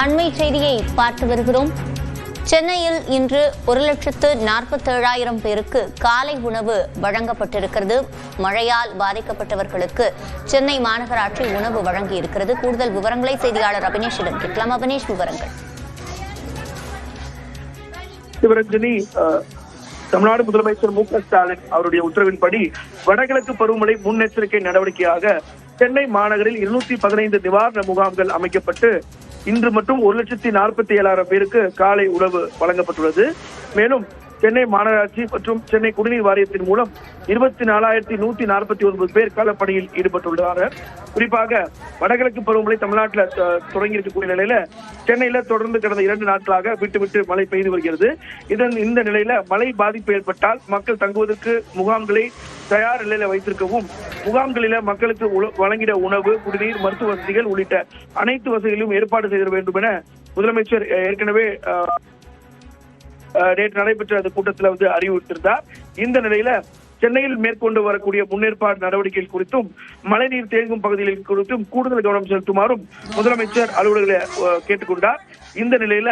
அண்மை செய்தியை பார்த்து வருகிறோம். சென்னையில் இன்று ஒரு லட்சத்து நாற்பத்தேழாயிரம் பேருக்கு காலை உணவு வழங்கப்பட்டிருக்கிறது. மழையால் பாதிக்கப்பட்டவர்களுக்கு சென்னை மாநகராட்சி உணவு வழங்கி இருக்கிறது கூடுதல் விவரங்களை செய்தியாளர் அபினேஷிடம் கேட்கலாம். அபினேஷ் விவரங்கள். சிவரஞ்சனி தமிழ்நாடு முதலமைச்சர் மு க ஸ்டாலின் அவருடைய உத்தரவின்படி வடகிழக்கு பருவமழை முன்னெச்சரிக்கை நடவடிக்கையாக சென்னை மாநகரில் இருநூத்தி பதினைந்து நிவாரண முகாம்கள் அமைக்கப்பட்டு இன்று மட்டும் ஒரு லட்சத்தி நாற்பத்தி ஏழாயிரம் பேருக்கு காலை உணவு வழங்கப்பட்டுள்ளது. மேலும் சென்னை மாநகராட்சி மற்றும் சென்னை குடிநீர் வாரியத்தின் மூலம் இருபத்தி நாலாயிரத்தி நூத்தி நாற்பத்தி ஒன்பது பேர் களப்பணியில் ஈடுபட்டுள்ளார்கள் குறிப்பாக வடகிழக்கு பருவமழை தமிழ்நாட்டில் தொடங்கி இருக்கக்கூடிய நிலையில சென்னையில தொடர்ந்து கடந்த இரண்டு நாட்களாக விட்டு விட்டு மழை பெய்து வருகிறது. இதன் இந்த நிலையில மழை பாதிப்பு ஏற்பட்டால் மக்கள் தங்குவதற்கு முகாம்களை தயார் நிலையில வைத்திருக்கவும் முகாம்களில மக்களுக்கு வழங்கிட உணவு குடிநீர் மருத்துவ வசதிகள் உள்ளிட்ட அனைத்து வசதிகளையும் ஏற்பாடு செய்திட வேண்டும் என முதலமைச்சர் ஏற்கனவே அஹ், நேற்று நடைபெற்ற அந்த கூட்டத்தில் வந்து அறிவுறுத்திருந்தார் இந்த நிலையில சென்னையில் மேற்கொண்டு வரக்கூடிய முன்னேற்பாடு நடவடிக்கைகள் குறித்தும் மழைநீர் தேங்கும் பகுதிகள் குறித்தும் கூடுதல் கவனம் செலுத்துமாறும் முதலமைச்சர் அலுவலர்களை கேட்டுக்கொண்டார். இந்த நிலையில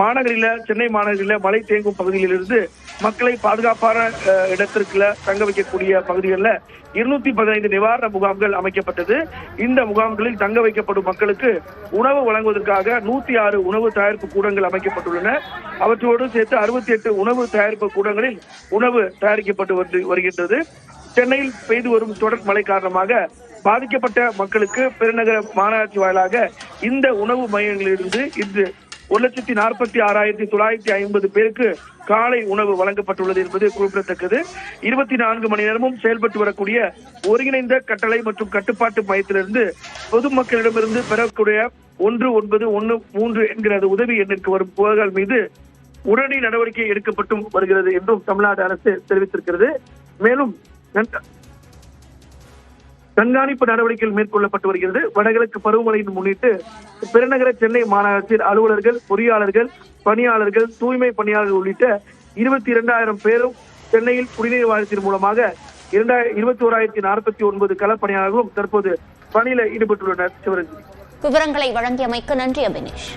மாநகரில சென்னை மாநகரில மழை தேங்கும் பகுதியிலிருந்து மக்களை பாதுகாப்பான இடத்திற்குள்ள தங்க வைக்கக்கூடிய பகுதிகளில் இருநூத்தி பதினைந்து நிவாரண முகாம்கள் அமைக்கப்பட்டது. இந்த முகாம்களில் தங்க வைக்கப்படும் மக்களுக்கு உணவு வழங்குவதற்காக நூத்தி ஆறு உணவு தயாரிப்பு கூடங்கள் அமைக்கப்பட்டுள்ளன. அவற்றோடு சேர்த்து அறுபத்தி எட்டு உணவு தயாரிப்பு கூடங்களில் உணவு தயாரிக்கப்பட்டு வருகின்றது. சென்னையில் பெய்து வரும் தொடர் மழை காரணமாக பாதிக்கப்பட்ட மக்களுக்கு பெருநகர மாநகராட்சி வாயிலாக இந்த உணவு மையங்களிலிருந்து இன்று ஒரு லட்சத்தி நாற்பத்தி ஆறாயிரத்தி தொள்ளாயிரத்தி ஐம்பது பேருக்கு காலை உணவு வழங்கப்பட்டுள்ளது என்பது குறிப்பிடத்தக்கது. இருபத்தி நான்கு மணி நேரமும் செயல்பட்டு வரக்கூடிய ஒருங்கிணைந்த கட்டளை மற்றும் கட்டுப்பாட்டு மையத்திலிருந்து பொதுமக்களிடமிருந்து பெறக்கூடிய ஒன்று ஒன்பது ஒன்று மூன்று என்கிற உதவி எண்ணிற்கு வரும் புகார்கள் மீது உடனடி நடவடிக்கை எடுக்கப்பட்டும் வருகிறது என்றும் தமிழ்நாடு அரசு தெரிவித்திருக்கிறது. மேலும் கண்காணிப்பு நடவடிக்கைகள் மேற்கொள்ளப்பட்டு வருகிறது. வடகிழக்கு பருவமழையை முன்னிட்டு பெருநகர சென்னை மாநகரத்தில் அலுவலர்கள் பொறியாளர்கள் பணியாளர்கள் தூய்மை பணியாளர்கள் உள்ளிட்ட இருபத்தி இரண்டாயிரம் பேரும் சென்னையில் குடிநீர் வாரியத்தின் மூலமாக இரண்டாயிரம் இருபத்தி ஓராயிரத்தி நாற்பத்தி ஒன்பது களப்பணியாளர்களும் தற்போது பணியில ஈடுபட்டுள்ளனர். சிவரஞ்சி விவரங்களை வழங்கியமைக்கு நன்றி அபினேஷ்.